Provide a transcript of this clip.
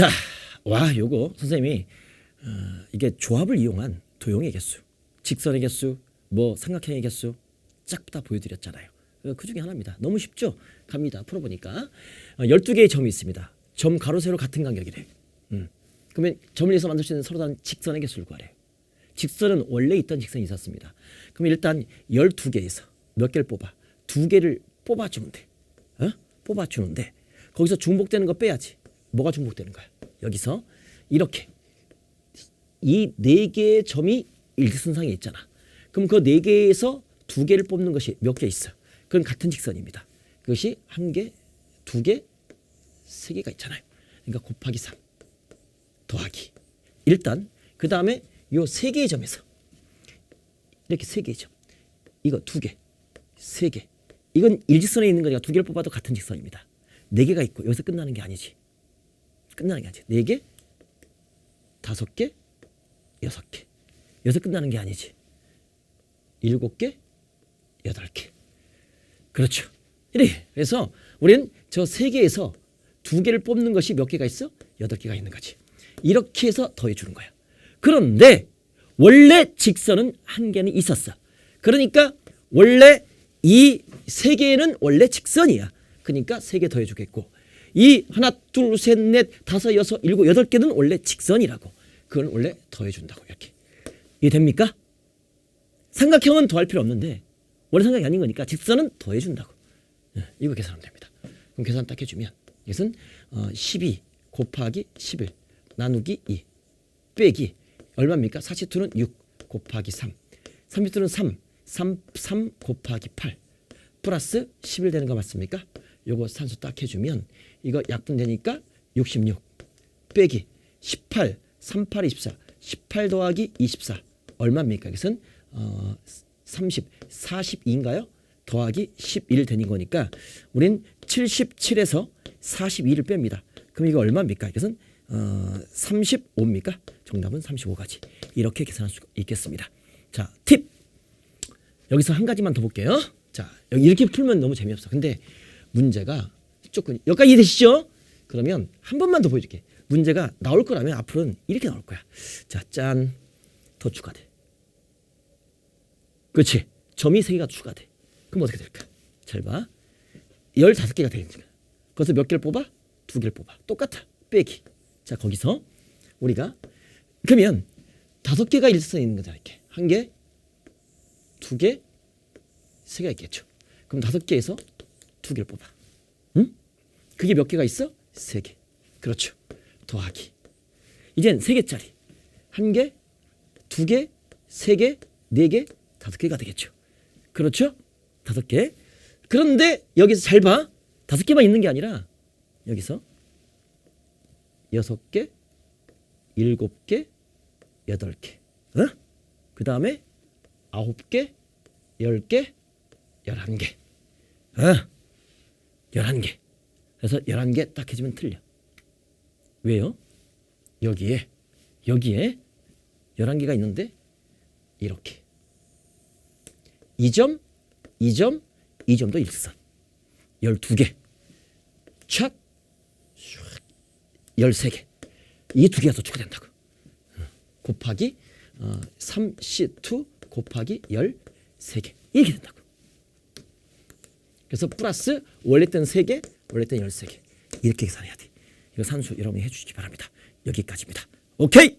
자, 와, 요거 선생님이 어, 이게 조합을 이용한 도형의 개수, 직선의 개수, 뭐 삼각형의 개수 쫙 다 보여드렸잖아요. 어, 그 중에 하나입니다. 너무 쉽죠? 갑니다. 풀어보니까 어, 12개의 점이 있습니다. 점 가로 세로 같은 간격이래. 음. 그러면 점을 위해서 만들 수 있는 서로 다른 직선의 개수를 구하래요. 직선은 원래 있던 직선이 있었습니다. 그럼 일단 12개에서 몇 개를 뽑아? 두 개를 뽑아주면 돼. 어? 뽑아주는데 거기서 중복되는 거 빼야지. 뭐가 중복되는 거야? 여기서 이렇게 이 네 개의 점이 일직선상에 있잖아. 그럼 그 네 개에서 두 개를 뽑는 것이 몇 개 있어? 그건 같은 직선입니다. 그것이 한 개, 두 개, 세 개가 있잖아요. 그러니까 곱하기 3 더하기 일단 그 다음에 요 세 개의 점에서 이렇게 세 개의 점 이거 두 개, 세 개. 이건 일직선에 있는 거니까 두 개를 뽑아도 같은 직선입니다. 네 개가 있고 여기서 끝나는 게 아니지. 끝나는 게 아니지. 네 개, 다섯 개, 여섯 개. 여기서 끝나는 게 아니지. 일곱 개, 여덟 개. 그렇죠. 이래. 그래서 우리는 저 세 개에서 두 개를 뽑는 것이 몇 개가 있어? 여덟 개가 있는 거지. 이렇게 해서 더해 주는 거야. 그런데 원래 직선은 한 개는 있었어. 그러니까 원래 이 세 개는 원래 직선이야. 그러니까 세 개 더해 주겠고 이 하나 둘 셋 넷 다섯 여섯 일곱 여덟 개는 원래 직선이라고. 그건 원래 더해 준다고 이렇게. 이해됩니까? 삼각형은 더할 필요 없는데 원래 삼각이 아닌 거니까 직선은 더해 준다고. 예, 이거 계산하면 됩니다. 그럼 계산 딱 해주면 이것은 어, 12 곱하기 11 나누기 2 빼기 얼마입니까? 42는 6 곱하기 3 32는 3 3, 3 곱하기 8 플러스 11 되는 거 맞습니까? 요거 산수 딱 해주면 이거 약분되니까 66 빼기 18 38 24 18 더하기 24 얼마입니까? 이것은 어, 30 42인가요? 더하기 11 되는 거니까 우린 77에서 42를 뺍니다. 그럼 이거 얼마입니까? 이것은 어, 35입니까? 정답은 35가지. 이렇게 계산할 수 있겠습니다. 자, 팁. 여기서 한 가지만 더 볼게요. 자, 여기 이렇게 풀면 너무 재미없어. 근데 문제가 조금 여기까지 이해되시죠? 그러면 한 번만 더 보여줄게. 문제가 나올 거라면 앞으로는 이렇게 나올 거야. 자, 짠. 더 추가돼. 그렇지. 점이 세 개가 추가돼. 그럼 어떻게 될까? 잘 봐. 15개가 되는 거야. 거기서 몇 개를 뽑아? 두 개를 뽑아. 똑같아. 빼기. 자, 거기서 우리가 그러면 다섯 개가 일선에 있는 거잖아. 이렇게. 한 개, 두 개, 세 개가 있겠죠. 그럼 다섯 개에서 두 개를 뽑아. 응? 그게 몇 개가 있어? 세 개. 그렇죠. 더하기. 이젠 세 개짜리. 한 개, 두 개, 세 개, 네 개, 다섯 개가 되겠죠. 그렇죠? 다섯 개. 그런데 여기서 잘 봐. 다섯 개만 있는 게 아니라 여기서 여섯 개, 일곱 개, 여덟 개. 어? 그 다음에 아홉 개, 열 개, 열한 개. 어? 열한 개. 그래서 열한 개딱 해주면 틀려. 왜요? 여기에 여기에 열한 개가 있는데 이렇게 이 점, 이 점, 이 점도 일선. 열두 개. 착. 슉. 열세 개. 이 두 개가 더 추가된다고. 어, 곱하기 어, 3C2 곱하기 열세 개. 이렇게 된다고. 그래서 플러스 원래 때는 세 개, 원래 때는 열세 개. 이렇게 계산해야 돼. 이거 산수 여러분이 해주시기 바랍니다. 여기까지입니다. 오케이.